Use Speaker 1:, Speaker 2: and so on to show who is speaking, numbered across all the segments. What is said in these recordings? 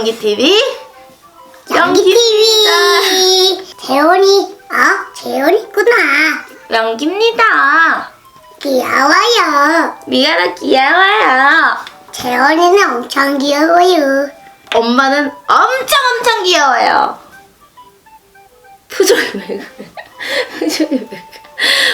Speaker 1: 연기 TV.
Speaker 2: 연기 TV 재원이 어 재원이구나
Speaker 1: 연기입니다.
Speaker 2: 귀여워요
Speaker 1: 미아라 귀여워요.
Speaker 2: 재원이는 엄청 귀여워요
Speaker 1: 엄마는 엄청 엄청 귀여워요. 표정이 왜 그래? 표정이 왜 그래?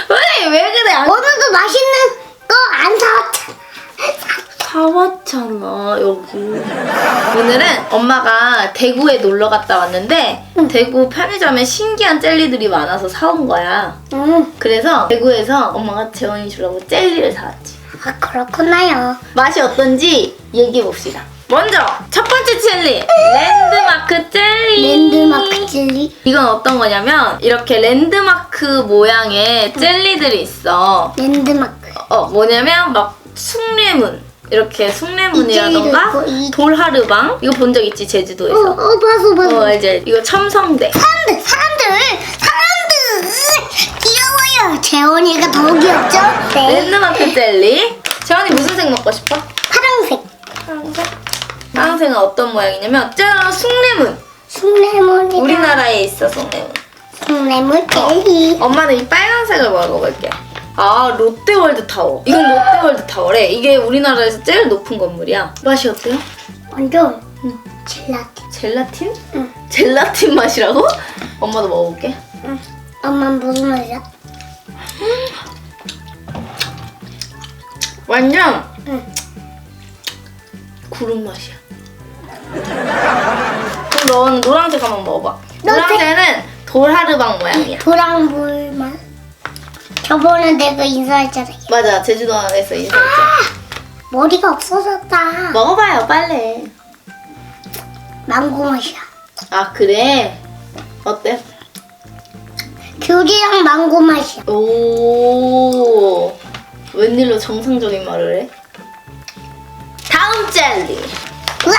Speaker 1: 표정이 왜 그래? 안
Speaker 2: 오늘도 맛있는 거 안 사왔잖아
Speaker 1: 사왔잖아 여기. 오늘은 엄마가 대구에 놀러 갔다 왔는데 대구 편의점에 신기한 젤리들이 많아서 사온 거야.
Speaker 2: 응.
Speaker 1: 그래서 대구에서 엄마가 재원이 주려고 젤리를 사왔지.
Speaker 2: 아 그렇구나요
Speaker 1: 맛이 어떤지 얘기해 봅시다. 먼저 첫 번째 젤리 랜드마크 젤리.
Speaker 2: 랜드마크 젤리
Speaker 1: 이건 어떤 거냐면 이렇게 랜드마크 모양의 젤리들이 있어.
Speaker 2: 랜드마크
Speaker 1: 어 뭐냐면 막 숭례문 이렇게 숭례문이라던가
Speaker 2: 이 젤리도 있고, 이-
Speaker 1: 돌하르방 이거 본 적 있지
Speaker 2: 어,
Speaker 1: 제주도에서.
Speaker 2: 어 봐서 봐서
Speaker 1: 어 알지? 이거 첨성대.
Speaker 2: 사람들 사람들 사람들 귀여워요 재원이가 더 귀엽죠? 네
Speaker 1: 랜드마크 젤리. 재원이 무슨 색 먹고 싶어?
Speaker 2: 파란색
Speaker 1: 파란색. 파란색은 어떤 모양이냐면 짠 숭례문.
Speaker 2: 숭레몬이
Speaker 1: 우리나라에 있어 숭례문.
Speaker 2: 숭레몬 젤리
Speaker 1: 엄마는 이 빨간색을 먹어볼게. 아 롯데월드 타워. 이건 롯데월드 타워래. 이게 우리나라에서 제일 높은 건물이야. 맛이 어때요?
Speaker 2: 완전
Speaker 1: 응.
Speaker 2: 젤라틴
Speaker 1: 젤라틴?
Speaker 2: 응.
Speaker 1: 젤라틴 맛이라고? 엄마도 먹어볼게.
Speaker 2: 응. 엄마 무슨 맛이야?
Speaker 1: 완전
Speaker 2: 응.
Speaker 1: 구름 맛이야. 그럼 넌 노란색 한번 먹어봐.
Speaker 2: 노란색?
Speaker 1: 노란색은 돌하르방 모양이야.
Speaker 2: 도랑물 맛 저번에 내가 인사했잖아.
Speaker 1: 맞아, 제주도 에서 인사했지.
Speaker 2: 머리가 없어졌다.
Speaker 1: 먹어봐요, 빨리.
Speaker 2: 망고 맛이야.
Speaker 1: 아 그래? 어때?
Speaker 2: 귤이랑 망고 맛이야.
Speaker 1: 오. 웬일로 정상적인 말을 해? 다음 젤리.
Speaker 2: 우와!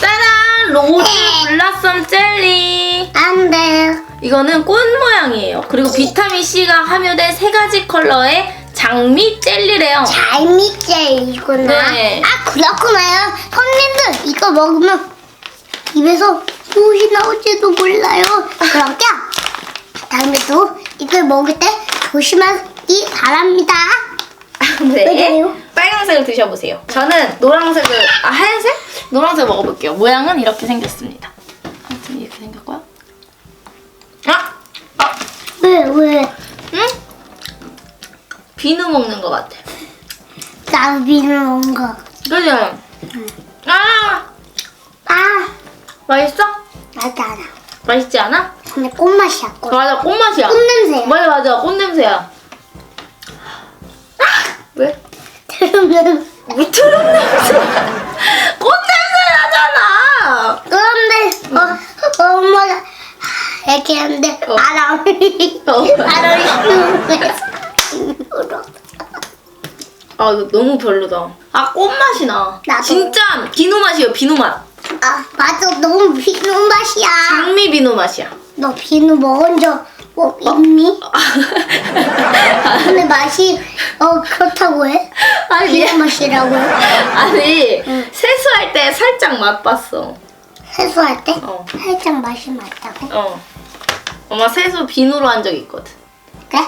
Speaker 1: 짜란 로즈 블라썸 젤리.
Speaker 2: 안 돼
Speaker 1: 이거는 꽃 모양이에요. 그리고 비타민 C가 함유된 세 가지 컬러의 장미 젤리래요.
Speaker 2: 잘미젤이구나.
Speaker 1: 네.
Speaker 2: 아 그렇구나요. 손님들 이거 먹으면 입에서 소리 나올지도 몰라요. 그러니까 다음에도 이걸 먹을 때 조심하기 바랍니다.
Speaker 1: 네.
Speaker 2: 왜요?
Speaker 1: 빨간색을 드셔보세요. 저는 노란색을 아 하얀색? 노란색 먹어볼게요. 모양은 이렇게 생겼습니다. 하여튼 이렇게 생겼고요
Speaker 2: 왜 왜?
Speaker 1: 응? 비누 먹는 것 같아.
Speaker 2: 나비는 뭔가
Speaker 1: 그지? 아!
Speaker 2: 아
Speaker 1: 맛있어?
Speaker 2: 맞아 알아
Speaker 1: 맛있지 않아?
Speaker 2: 근데 꽃맛이야 꽃
Speaker 1: 맞아, 꽃맛이야.
Speaker 2: 꽃냄새야
Speaker 1: 맞아, 맞아, 꽃냄새야. 아! 왜?
Speaker 2: 그러면
Speaker 1: 왜 트름 냄새? 꽃냄새 나잖아!
Speaker 2: 그런데 어, 어, 엄마가 이렇게 하는데
Speaker 1: 어.
Speaker 2: 바람이
Speaker 1: 어.
Speaker 2: 바람이 울어
Speaker 1: 아, 이거 너무 별로다. 아, 꽃맛이 나.
Speaker 2: 나도.
Speaker 1: 진짜 비누 맛이에요, 비누 맛.
Speaker 2: 아 맞아 너무 비누 맛이야
Speaker 1: 장미 비누 맛이야.
Speaker 2: 너 비누 먹은 적 어, 있니? 근데 맛이 어 그렇다고 해?
Speaker 1: 아니,
Speaker 2: 비누. 맛이라고 해?
Speaker 1: 아니,
Speaker 2: 응.
Speaker 1: 세수할 때 살짝 맛봤어.
Speaker 2: 세수할 때
Speaker 1: 어.
Speaker 2: 살짝 맛이 맞다고?
Speaker 1: 어. 엄마 세수 비누로 한적 있거든.
Speaker 2: 그래?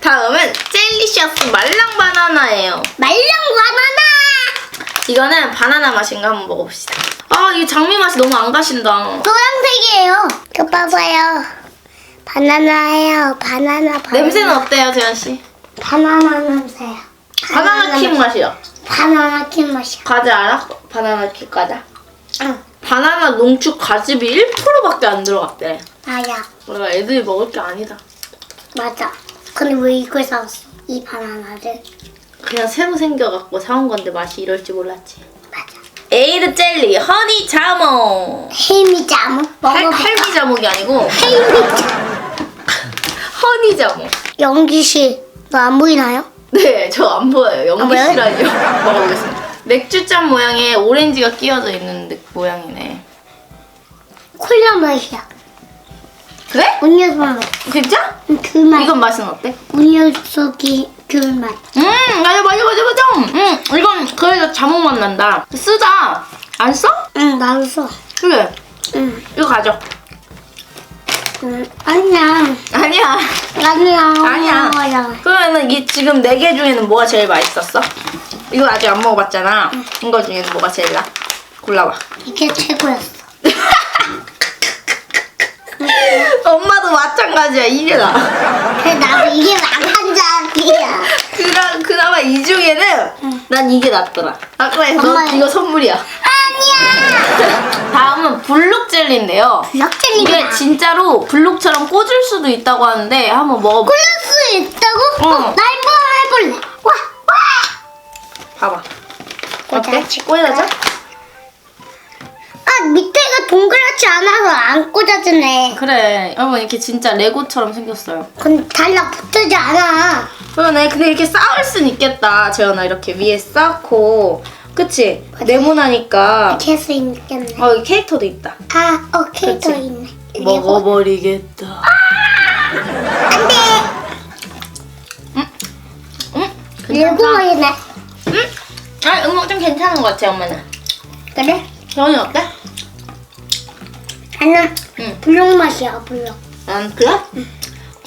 Speaker 1: 다음은 젤리셔스 말랑 바나나예요.
Speaker 2: 말랑 바나나
Speaker 1: 이거는 바나나 맛인가 한번 먹어봅시다. 아, 이 장미 맛이 너무 안 가신다.
Speaker 2: 노란색이에요 저 봐봐요 바나나예요 바나나 바나나
Speaker 1: 냄새는 어때요, 재현 씨?
Speaker 2: 바나나 냄새야
Speaker 1: 바나나 킥 맛이요.
Speaker 2: 바나나 킴 맛이야
Speaker 1: 과자 알아? 바나나 킥 과자.
Speaker 2: 응
Speaker 1: 바나나 농축 과즙이 1%밖에 안 들어갔대.
Speaker 2: 나야
Speaker 1: 내가 애들이 먹을 게 아니다.
Speaker 2: 맞아 근데 왜 이걸 사왔어 이 바나나를
Speaker 1: 그냥 새로 생겨갖고 사온 건데 맛이 이럴 줄 몰랐지.
Speaker 2: 맞아
Speaker 1: 에이드 젤리 허니 자몽. 할,
Speaker 2: 먹어볼까?
Speaker 1: 할 미 자몽이 아니고
Speaker 2: 헬미자무
Speaker 1: 허니 자몽.
Speaker 2: 영기 씨 너 안 보이나요?
Speaker 1: 네, 저 안 보여요. 연기
Speaker 2: 아, 왜?
Speaker 1: 씨라니요. 먹어보겠습니다. 맥주잔 모양의 오렌지가 끼워져 있는 느- 모양이네.
Speaker 2: 콜라 맛이야
Speaker 1: 그래?
Speaker 2: 음료수 맛
Speaker 1: 진짜?
Speaker 2: 귤맛
Speaker 1: 이건 맛은 어때?
Speaker 2: 음료수 기- 귤맛
Speaker 1: 음, 맞아, 맞아, 맞아, 맞아. 음, 이건 그래도 자몽 맛 난다. 쓰다. 안 써?
Speaker 2: 응, 나도 써.
Speaker 1: 그래.
Speaker 2: 응,
Speaker 1: 이거 가져.
Speaker 2: 응. 아니야.
Speaker 1: 아니야.
Speaker 2: 아니야.
Speaker 1: 아니야.
Speaker 2: 아니야.
Speaker 1: 그러면은 이 지금 네 개 중에는 뭐가 제일 맛있었어? 이거 아직 안 먹어봤잖아. 이거 중에는 뭐가 제일 나? 골라봐.
Speaker 2: 이게 최고였어.
Speaker 1: 엄마도 마찬가지야. 이게 나.
Speaker 2: 그래, 나도 이게 망한자이야.
Speaker 1: 그나, 그나마 이 중에는 난 이게 낫더라. 아, 그래. 너
Speaker 2: 엄마.
Speaker 1: 이거 선물이야.
Speaker 2: 아니야.
Speaker 1: 다음은 블록 젤리인데요.
Speaker 2: 블럭jel리가
Speaker 1: 이게 진짜로 블록처럼 꽂을 수도 있다고 하는데 한번
Speaker 2: 수 있다고?
Speaker 1: 어.
Speaker 2: 어, 나 한번 해볼래. 와, 와.
Speaker 1: 봐봐. 어때? 꽂아줘?
Speaker 2: 아, 밑에가 동그랗지 않아서 안 꽂아지네.
Speaker 1: 그래. 여러분 이렇게 진짜 레고처럼 생겼어요.
Speaker 2: 근데 달라붙지 않아.
Speaker 1: 그러네. 근데 이렇게 쌓을 순 있겠다. 재현아 이렇게 위에 쌓고. 그치? 네모나니까.
Speaker 2: 할수 있겠네.
Speaker 1: 어, 여기 캐릭터도 있다.
Speaker 2: 아, 어, 캐릭터
Speaker 1: 그치?
Speaker 2: 있네.
Speaker 1: 먹어버리겠다.
Speaker 2: 안 돼.
Speaker 1: 응?
Speaker 2: 레고이네.
Speaker 1: 응? 아, 이거 좀 괜찮은 것 같아, 엄마는.
Speaker 2: 그래?
Speaker 1: 재현이 어때?
Speaker 2: 나는
Speaker 1: 응.
Speaker 2: 블록 맛이야, 블록.
Speaker 1: 난 그래?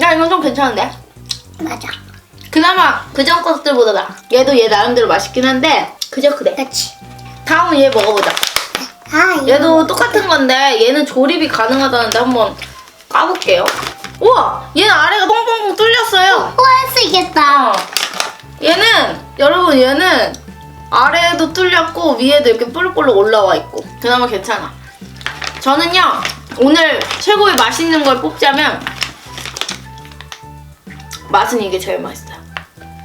Speaker 1: 야, 이건 좀 괜찮은데?
Speaker 2: 맞아.
Speaker 1: 그나마 그전 것들보다 나. 얘도 얘 나름대로 맛있긴 한데 그저 그래.
Speaker 2: 그치.
Speaker 1: 다음은 얘 먹어보자.
Speaker 2: 아, 이거.
Speaker 1: 얘도 똑같은 건데 얘는 조립이 가능하다는데 한번 까볼게요. 우와, 얘는 아래가 뻥뻥뻥 뚫렸어요.
Speaker 2: 또할수 있겠다.
Speaker 1: 어. 얘는 여러분 얘는 아래에도 뚫렸고 위에도 이렇게 뿔뿔 올라와 있고 그나마 괜찮아. 저는요 오늘 최고의 맛있는 걸 뽑자면 맛은 이게 제일 맛있어요.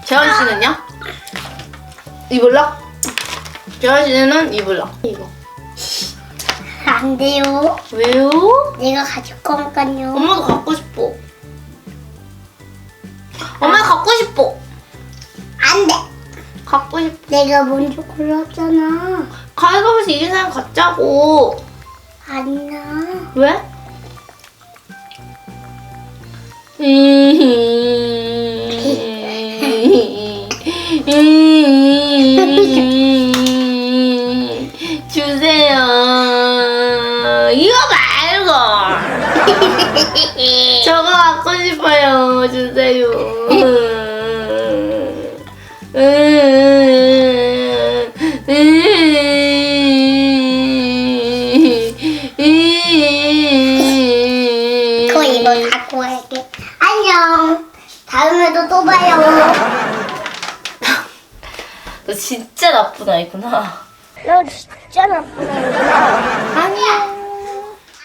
Speaker 1: 재원 씨는요? 이블럭? 씨는 이블럭. 이거.
Speaker 2: 안 돼요.
Speaker 1: 왜요?
Speaker 2: 내가 가질 거니까요.
Speaker 1: 엄마도 갖고 싶어. 엄마 갖고 싶어.
Speaker 2: 안 돼.
Speaker 1: 갖고 싶어.
Speaker 2: 내가 먼저 골랐잖아.
Speaker 1: 가위바위보에서 이긴 사람 갖자고.
Speaker 2: 아니야.
Speaker 1: 왜? 주 말고 저거 갖고 싶어요. 주세요.
Speaker 2: 그거 이거 갖고 갈게. 안녕. 다음에도 또 봐요.
Speaker 1: 너 진짜 나쁜 아이구나.
Speaker 2: 너 진짜 나쁘다.